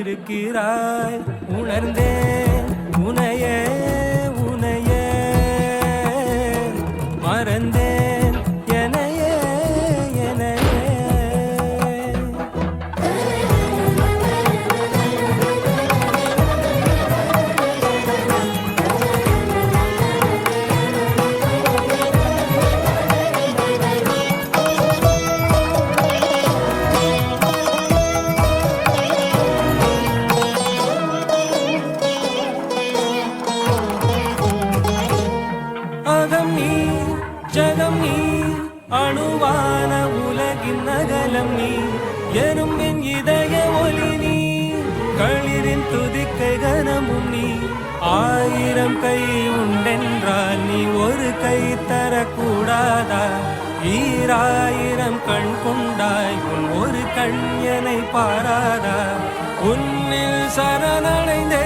இருக்கிறாய் உணர்ந்தேன். அகம் நீ ஜகம் நீ அணுவான உலகின் அகலம் நீ எனும் என் இதய ஒளி நீ களிரின் துதிக்கை கனமும் நீ ஆயிரம் கை உண்டென்றால் நீ ஒரு கை தரக்கூடாதா ஈராயிரம் கண் கொண்டாய் உன் ஒரு கண் எனை பாராதா உன்னில் சரணடைந்தே